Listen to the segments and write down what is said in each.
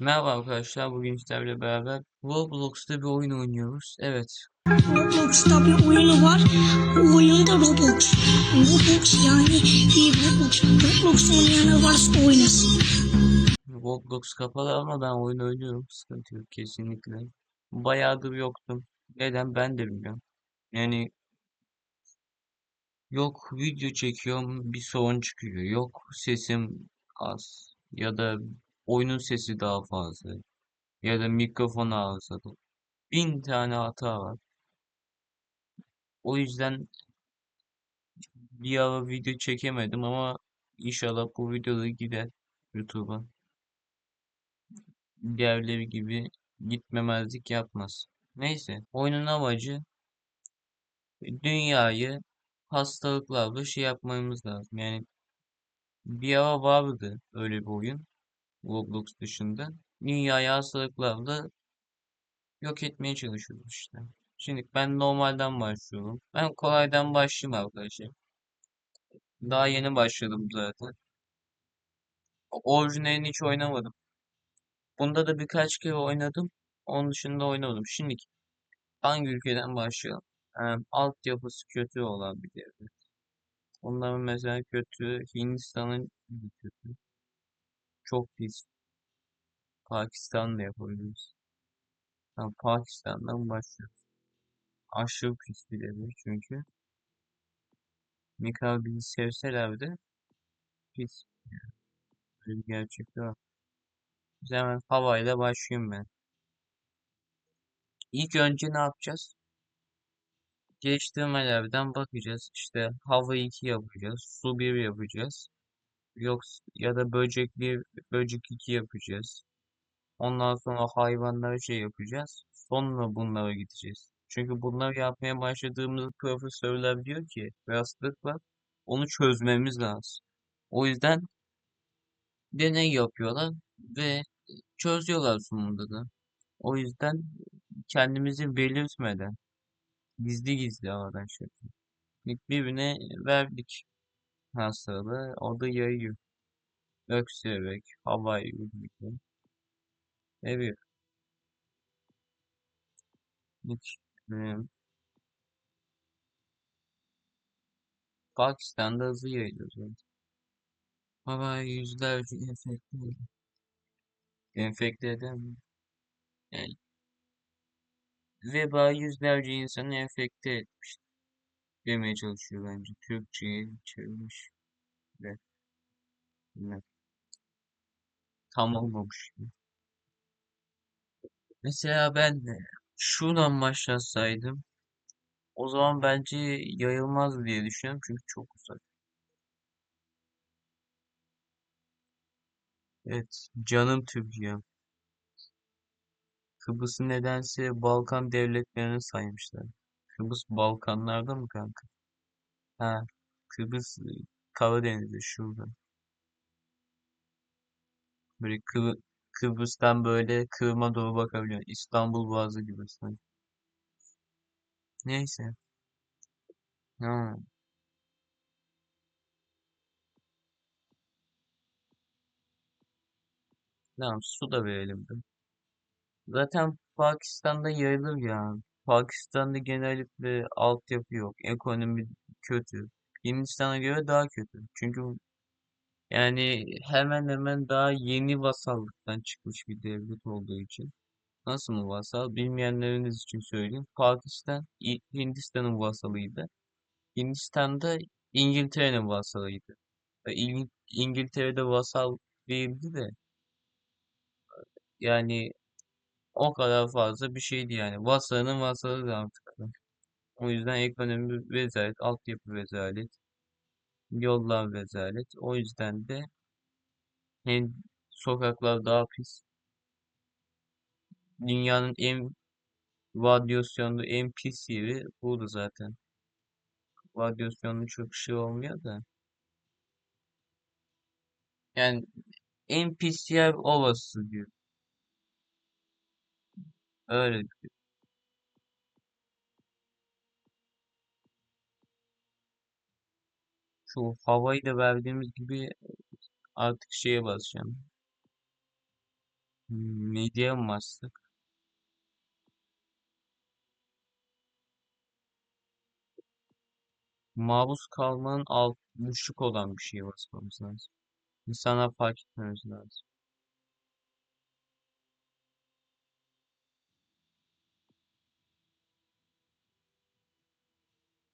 Merhaba arkadaşlar, bugün sizlerle beraber Roblox'ta bir oyun oynuyoruz. Evet, Roblox'ta bir oyunu var. O oyun da Roblox. Roblox yani Roblox. Roblox oynayanlar varsa oynasın. Roblox kapalı ama ben oyun oynuyorum. Sıkıntı yok kesinlikle. Bayağıdır yoktum. Neden ben de bilmiyorum. Yani yok video çekiyorum bir sorun çıkıyor. Yok sesim az. Ya da oyunun sesi daha fazla. Ya da mikrofon arızalı. Bin tane hata var. O yüzden bir ara video çekemedim ama inşallah bu videoda gider YouTube'a. diğerleri gibi gitmemezlik yapmaz. Neyse, oyunun amacı dünyayı hastalıklarla şey yapmamız lazım. Yani bir ara vardı öyle bir oyun Roblox dışında. Dünyayı hastalıklarla yok etmeye çalışıyoruz işte. Şimdi ben normalden başlıyorum. Ben kolaydan başlayayım arkadaşlar. Daha yeni başladım zaten. Orijinalini hiç oynamadım. Bunda da birkaç kere oynadım. Onun dışında oynamadım. Şimdi hangi ülkeden başlayalım? Ee, altyapısı kötü olan bir devlet. Onların mesela kötü, Hindistan'ın kötü. Çok pis. Pakistan'da yapabiliriz. Tamam, Pakistan'dan başlıyoruz. Aşırı pis bir devlet çünkü. Kadar bizi sevseler de pis. Böyle bir gerçek var. Biz hemen havayla başlayayım ben. İlk önce ne yapacağız? Geliştirmelerden bakacağız. İşte hava 2 yapacağız. Su 1 yapacağız. Yok ya da böcek 1, böcek 2 yapacağız. Ondan sonra hayvanlara şey yapacağız. Sonra bunlara gideceğiz. Çünkü bunları yapmaya başladığımız profesörler diyor ki bir hastalık var. Onu çözmemiz lazım. O yüzden deney yapıyorlar ve çözüyorlar sonunda da. O yüzden kendimizi belirtmeden gizli gizli arkadaşlar. İlk birbirine verdik hastalığı. O da yayıyor. Öksürerek, havayı yürürken. Evet. Hiç, e, Pakistan'da hızlı yayılıyor zaten. Havayı yüzlerce enfekte. Enfekte eden? Yani veba yüzlerce insanı enfekte etmiş demeye çalışıyor bence. Türkçe'ye çevirmiş ve bilmem, tam olmamış. Mesela ben şuradan başlasaydım o zaman bence yayılmaz diye düşünüyorum çünkü çok uzak. Evet, canım Türkiye'm. Kıbrıs'ı nedense Balkan devletlerine saymışlar. Kıbrıs Balkanlarda mı kanka? Ha, Kıbrıs e, Karadeniz'de şurada. Böyle Kıbr Kıbrıs'tan böyle Kırım'a doğru bakabiliyorsun. İstanbul Boğazı gibi sanki. Neyse. Ha, tamam su da verelim de. Zaten Pakistan'da yayılır ya. Pakistan'da genellikle altyapı yok. Ekonomi kötü. Hindistan'a göre daha kötü. Çünkü yani hemen hemen daha yeni vasallıktan çıkmış bir devlet olduğu için. Nasıl mı vasal? Bilmeyenleriniz için söyleyeyim. Pakistan Hindistan'ın vasalıydı. Hindistan'da İngiltere'nin vasalıydı. İng- İngiltere'de vasal değildi de yani o kadar fazla bir şeydi yani. Vasalının vasalı artık. O yüzden ekonomi rezalet, altyapı rezalet, yollar rezalet. O yüzden de hem sokaklar daha pis. Dünyanın en radyasyonlu, en pis yeri burada zaten. Radyasyonlu çok şey olmuyor da. Yani en pis yer orası diyor. Öyle. Şu havayı da verdiğimiz gibi artık şeye basacağım. Medyaya mı bastık? Maruz kalmanın alt düşük olan bir şeye basmamız lazım. İnsanlar fark etmemiz lazım.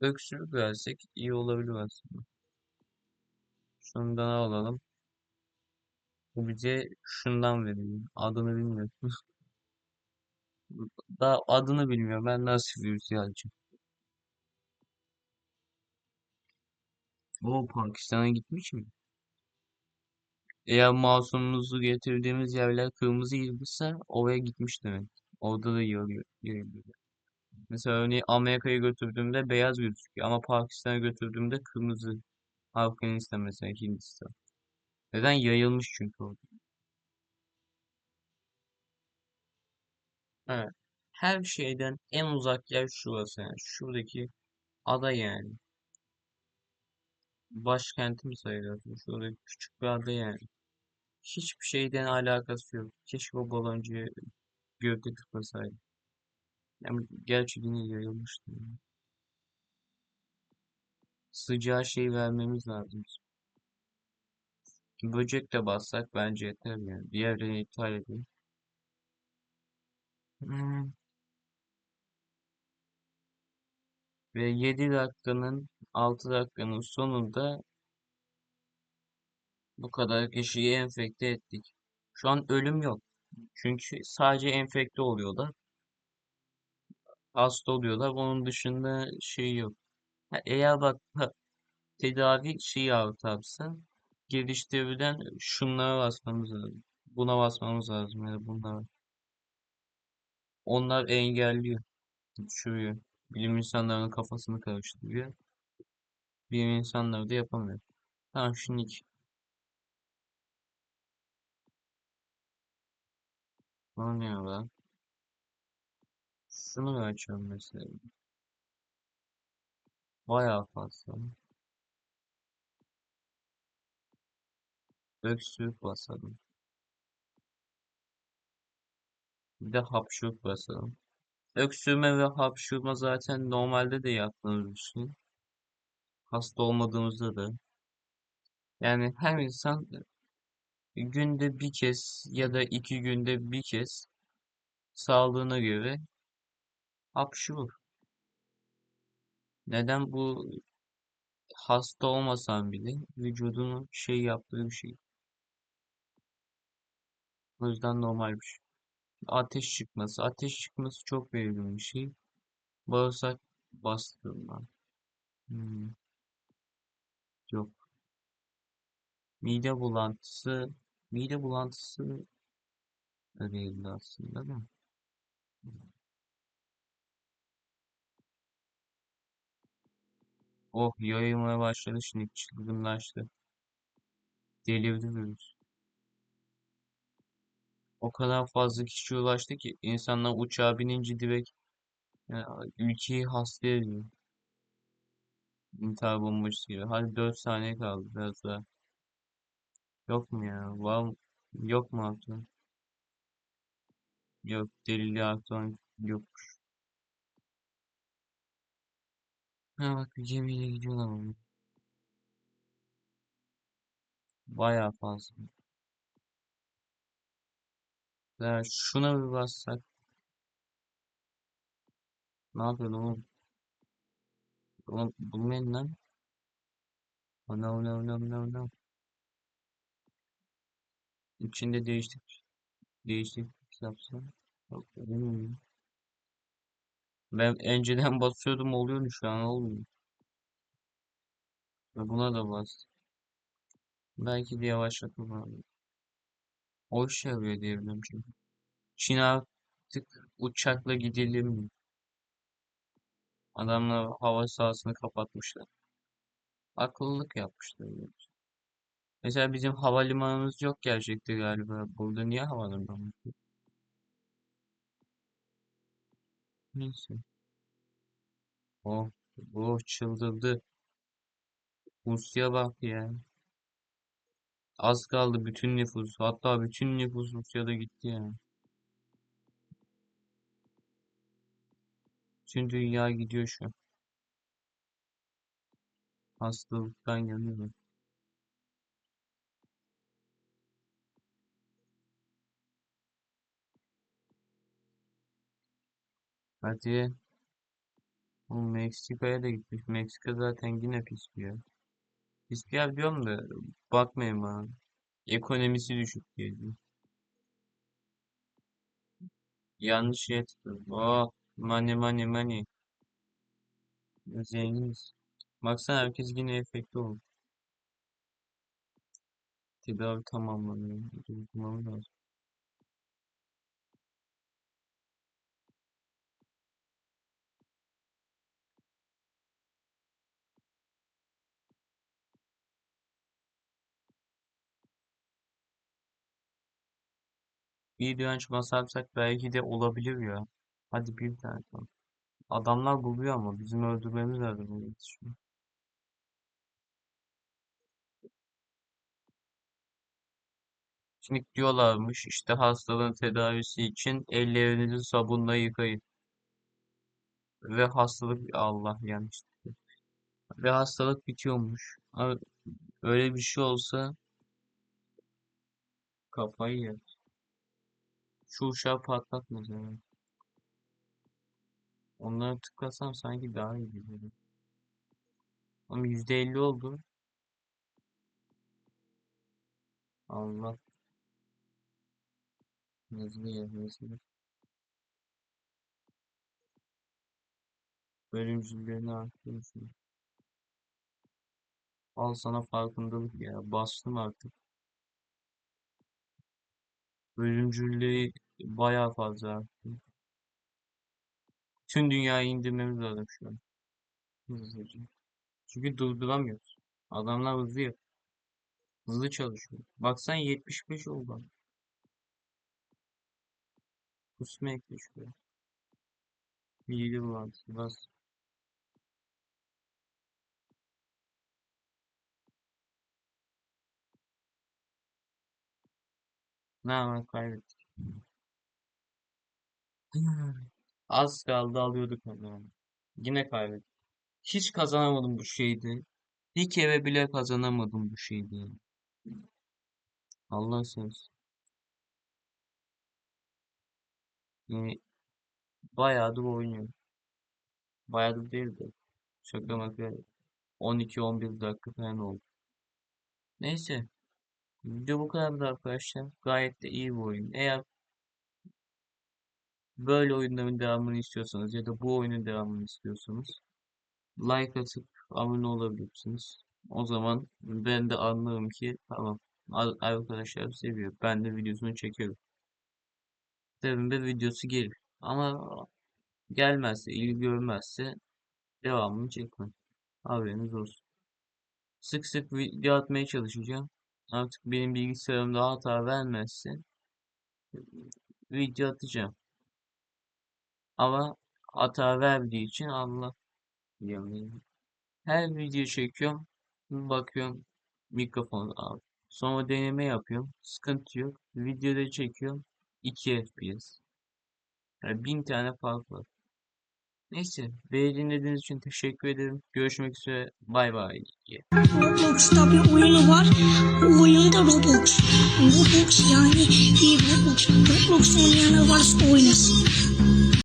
Öksürük versek iyi olabilir aslında. Şundan alalım. Bu bize şundan veriyor. Adını bilmiyorum. Daha adını bilmiyorum. Ben nasıl virüs alacağım? O Pakistan'a gitmiş mi? Eğer masumumuzu getirdiğimiz yerler kırmızı yıldızsa oraya gitmiş demek. Orada da yayılıyor. yayılıyor. Mesela örneğin Amerika'ya götürdüğümde beyaz gözüküyor ama Pakistan'a götürdüğümde kırmızı. Afganistan mesela Hindistan. Neden? Yayılmış çünkü orada. Evet. Her şeyden en uzak yer şurası yani. Şuradaki ada yani. Başkentim sayılır. Şurada küçük bir ada yani. Hiçbir şeyden alakası yok. Keşke o baloncuyu gövde tıklasaydı. Yani gerçi yine yayılmıştı. Sıcağı şey vermemiz lazım. Böcek de bassak bence yeter yani. Diğerlerini iptal edelim. Hmm. Ve 7 dakikanın 6 dakikanın sonunda bu kadar kişiyi enfekte ettik. Şu an ölüm yok. Çünkü sadece enfekte oluyorlar. Hasta oluyorlar. Onun dışında şey yok. Eğer bak tedavi şeyi artarsa geliştirilen şunlara basmamız lazım. Buna basmamız lazım. Yani bunlara. Onlar engelliyor. Düşürüyor. Bilim insanlarının kafasını karıştırıyor. Bilim insanları da yapamıyor. Tamam şimdi o ne var? Şunu da açalım mesela. Bayağı fazla. Öksürük basalım. Bir de hapşuruk basalım. Öksürme ve hapşurma zaten normalde de yaptığımız bir şey. Hasta olmadığımızda da. Yani her insan günde bir kez ya da iki günde bir kez sağlığına göre hapşurur. Neden bu hasta olmasan bile vücudunun şey yaptığı bir şey. O yüzden normal bir şey. Ateş çıkması. Ateş çıkması çok belirgin bir şey. Bağırsak bastırma. Hmm, yok. Mide bulantısı. Mide bulantısı da değildi aslında da. Oh yayılmaya başladı şimdi çılgınlaştı. Delirdi virüs. O kadar fazla kişi ulaştı ki insanlar uçağa binince direkt ya, ülkeyi hasta ediyor. İntihar bombası gibi. Hadi 4 saniye kaldı biraz daha. Yok mu ya? Var mı? Yok mu artık? Yok delili artık yok. Ha bak bir gemiyle gidiyorlar ama. Bayağı fazla. Ya şuna bir bassak. Ne yapıyorsun oğlum? Oğlum bulmayın lan. Oh, no no no no no. İçinde değiştik. Değişiklik yapsam. Yok, olmuyor. Ben önceden basıyordum oluyordu şu an olmuyor. Ve buna da bas. Belki de yavaşlatma falan. O işe yarıyor diye biliyorum çünkü. Çin artık uçakla gidilir mi? Adamlar hava sahasını kapatmışlar. Akıllılık yapmışlar. yani. Mesela bizim havalimanımız yok gerçekte galiba. Burada niye havalimanı? yok? Neyse. Oh, oh çıldırdı. Rusya bak ya. Az kaldı bütün nüfus. Hatta bütün nüfus Rusya'da gitti ya. Tüm dünya gidiyor şu an. Hastalıktan yanıyor. Hadi. O Meksika'ya da gitmiş. Meksika zaten yine pis bir yer. Pis bir yer diyorum da bakmayın bana. Ekonomisi düşük diye diyor. Yanlış şeye tıkladım. Oh, money money money. Zenginiz. Baksana herkes yine efekti oldu. Tedavi tamamlanıyor. Durdurmamız lazım. Bir direnç basarsak belki de olabilir ya. Hadi bir tane tamam. Adamlar buluyor ama bizim öldürmemiz lazım. bu. Şimdi diyorlarmış işte hastalığın tedavisi için ellerinizi sabunla yıkayın. Ve hastalık Allah yanlış. Ve hastalık bitiyormuş. Öyle bir şey olsa kafayı yer. Şu uşağı patlatmaz yani. Onları tıklasam sanki daha iyi gibi. Ama %50 oldu. Allah. Hızlı ya hızlı. Bölümcüllerini arttırmışım. Al sana farkındalık ya. Bastım artık. Bölümcülliği bayağı fazla arttı. Tüm dünyayı indirmemiz lazım şu an. Hızlıca. Çünkü durduramıyoruz. Adamlar hızlı yap. Hızlı çalışıyor. Baksan 75 oldu. Kusma ekle şuraya. Bulantısı bas. Ne hemen kaybettik. Az kaldı alıyorduk onu. Yine kaybettik. Hiç kazanamadım bu şeydi. Bir kere bile kazanamadım bu şeydi. Allah söz. Yani bayağıdır oynuyorum. Bayağıdır değil de. Şaka maka 12-11 dakika falan oldu. Neyse. Video bu kadardı arkadaşlar. Gayet de iyi bir oyun. Eğer böyle oyunların devamını istiyorsanız ya da bu oyunun devamını istiyorsanız like atıp abone olabilirsiniz. O zaman ben de anlarım ki tamam ar- arkadaşlar seviyor. Ben de videosunu çekiyorum. Devamında videosu gelir. Ama gelmezse, ilgi görmezse devamını çekmem. Haberiniz olsun. Sık sık video atmaya çalışacağım. Artık benim bilgisayarımda hata vermezse video atacağım. Ama hata verdiği için Allah diyeyim. Her video çekiyorum. Bakıyorum mikrofon al. Sonra deneme yapıyorum. Sıkıntı yok. Videoda çekiyorum. 2 FPS. Yani 1000 tane fark var. Neyse. Beni dinlediğiniz için teşekkür ederim. Görüşmek üzere. Bay bay. Roblox'ta bir oyunu var. O oyunda Roblox. Roblox yani Roblox. Roblox oynayanlar varsa oynasın.